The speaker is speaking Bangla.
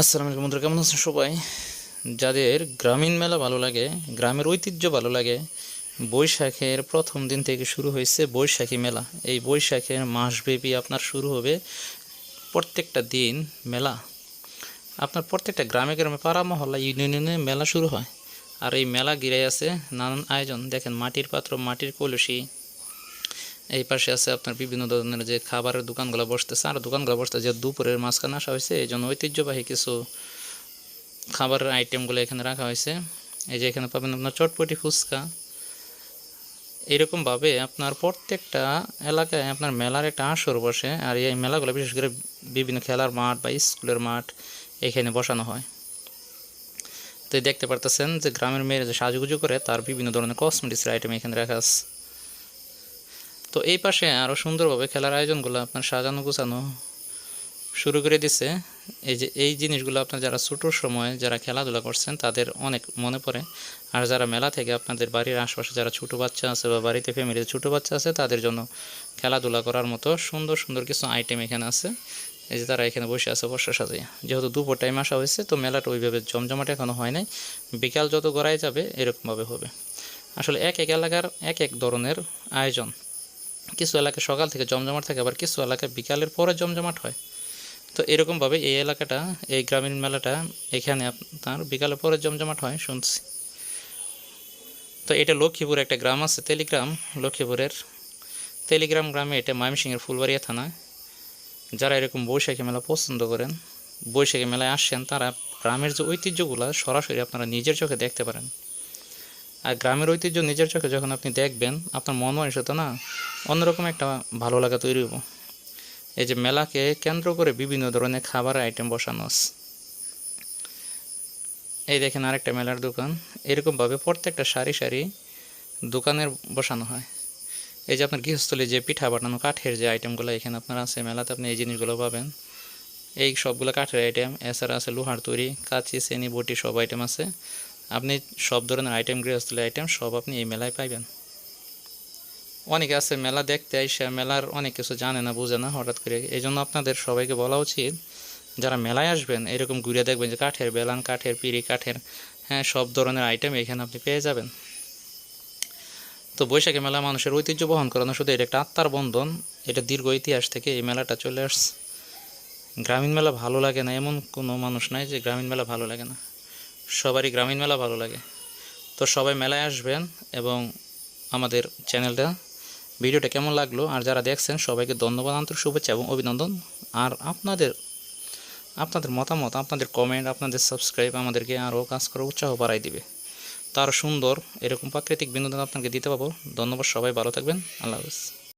আসসালামু আলাইকুম বন্ধুরা, কেমন আছেন সবাই? যাদের গ্রামীণ মেলা ভালো লাগে, গ্রামের ঐতিহ্য ভালো লাগে, বৈশাখের প্রথম দিন থেকে শুরু হয়েছে বৈশাখী মেলা। এই বৈশাখের মাসব্যাপী আপনার শুরু হবে প্রত্যেকটা দিন মেলা। আপনার প্রত্যেকটা গ্রামে গ্রামে পাড়া, মহল্লা, ইউনিয়নে মেলা শুরু হয়। আর এই মেলা ঘিরে আছে নানান আয়োজন। দেখেন মাটির পাত্র, মাটির কলসি এই পাশে আছে আপনার বিভিন্ন ধরনের যে খাবারের দোকানগুলো বসতেছে, আর দোকানগুলো বসতেছে যে দুপুরের মাঝখানে আসা হয়েছে, এই জন্য ঐতিহ্যবাহী কিছু খাবারের আইটেমগুলো এখানে রাখা হয়েছে। এই যে এখানে পাবেন আপনার চটপটি ফুচকা। এরকমভাবে আপনার প্রত্যেকটা এলাকায় আপনার মেলার একটা আসর বসে, আর এই মেলাগুলো বিশেষ করে বিভিন্ন খেলার মাঠ বা স্কুলের মাঠ এখানে বসানো হয়। তো দেখতে পারতেছেন যে গ্রামের মেয়েরা যে সাজুগুজু করে, তার বিভিন্ন ধরনের কসমেটিক্সের আইটেম এখানে রাখা আছে। তো এই পাশে আরও সুন্দরভাবে খেলার আয়োজনগুলো আপনার সাজানো গোছানো শুরু করে দিছে। এই যে, এই জিনিসগুলো আপনার যারা ছোটোর সময় যারা খেলাধুলা করছেন, তাদের অনেক মনে পড়ে। আর যারা মেলা থেকে আপনাদের বাড়ির আশপাশে যারা ছোটো বাচ্চা আছে বা বাড়িতে ফ্যামিলিতে ছোটো বাচ্চা আছে, তাদের জন্য খেলাধুলা করার মতো সুন্দর সুন্দর কিছু আইটেম এখানে আছে। এই যে তারা এখানে বসে আছে বর্ষা সাজিয়ে যেহেতু দুপুর টাইম আসা হয়েছে, তো মেলাটা ওইভাবে জমজমাট এখনও হয় নাই। বিকাল যত গড়াই যাবে, এরকমভাবে হবে। আসলে এক এক এলাকার এক এক ধরনের আয়োজন। কিছু এলাকা সকাল থেকে জমজমাট থাকে, আবার কিছু এলাকা বিকালের পরে জমজমাট হয়। তো এরকমভাবে এই এলাকাটা, এই গ্রামীণ মেলাটা এখানে আপনার বিকালের পরে জমজমাট হয়, শুনছি। তো এটা লক্ষ্মীপুর একটা গ্রাম আছে তেলিগ্রাম লক্ষ্মীপুরের তেলিগ্রাম গ্রামে এটা ময়মনসিংহের ফুলবাড়িয়া থানা। যারা এরকম বৈশাখী মেলা পছন্দ করেন, বৈশাখী মেলায় আসছেন তারা গ্রামের যে ঐতিহ্যগুলো সরাসরি আপনারা নিজের চোখে দেখতে পারেন। আর গ্রামের ঐতিহ্য নিজের চোখে যখন আপনি দেখবেন, আপনার মন মানসিকতা না অন্যরকম একটা ভালো লাগা তৈরি হব এই যে মেলাকে কেন্দ্র করে বিভিন্ন ধরনের খাবারের আইটেম বসানো আছে। এই দেখেন আরেকটা মেলার দোকান। এরকমভাবে প্রত্যেকটা সারি সারি দোকানের বসানো হয়। এই যে আপনার গৃহস্থলে যে পিঠা বানানো কাঠের যে আইটেমগুলো এখানে আপনার আছে, মেলাতে আপনি এই জিনিসগুলো পাবেন। এই সবগুলো কাঠের আইটেম এছাড়া আছে লোহার তৈরি, কাঁচি, চেনি, বটি সব আইটেম আছে। আপনি সব ধরনের আইটেম গৃহস্থলী আইটেম সব আপনি এই মেলায় পাইবেন। অনেকে আছে মেলা দেখতে আইসা, মেলার অনেক কিছু জানে না, বুঝে না হঠাৎ করে। এই জন্য আপনাদের সবাইকে বলা উচিত, যারা মেলায় আসবেন, এরকম ঘুরে দেখবেন যে কাঠের বেলান, কাঠের পিড়ি, কাঠের হ্যাঁ সব ধরনের আইটেম এখানে আপনি পেয়ে যাবেন। তো বৈশাখী মেলা মানুষের ঐতিহ্য বহন করানো শুধু এটা একটা আত্মার বন্ধন, এটা দীর্ঘ ইতিহাস থেকে এই মেলাটা চলে আসছে। গ্রামীণ মেলা ভালো লাগে না, এমন কোনো মানুষ নাই যে গ্রামীণ মেলা ভালো লাগে না। সবারই গ্রামীণ মেলা ভালো লাগে। তো সবাই মেলায় আসবেন এবং আমাদের চ্যানেলটা, ভিডিওটা কেমন লাগল আর যারা দেখছেন, সবাইকে ধন্যবাদ, আন্তরিক শুভেচ্ছা এবং অভিনন্দন। আর আপনাদের আপনাদের মতামত, আপনাদের কমেন্ট আপনাদের সাবস্ক্রাইব আমাদেরকে আরও কাজ করার উৎসাহ বাড়াই দিবে। তার সুন্দর, এরকম প্রাকৃতিক বিনোদন আপনাকে দিতে পারব ধন্যবাদ, সবাই ভালো থাকবেন। আল্লাহ হাফিজ।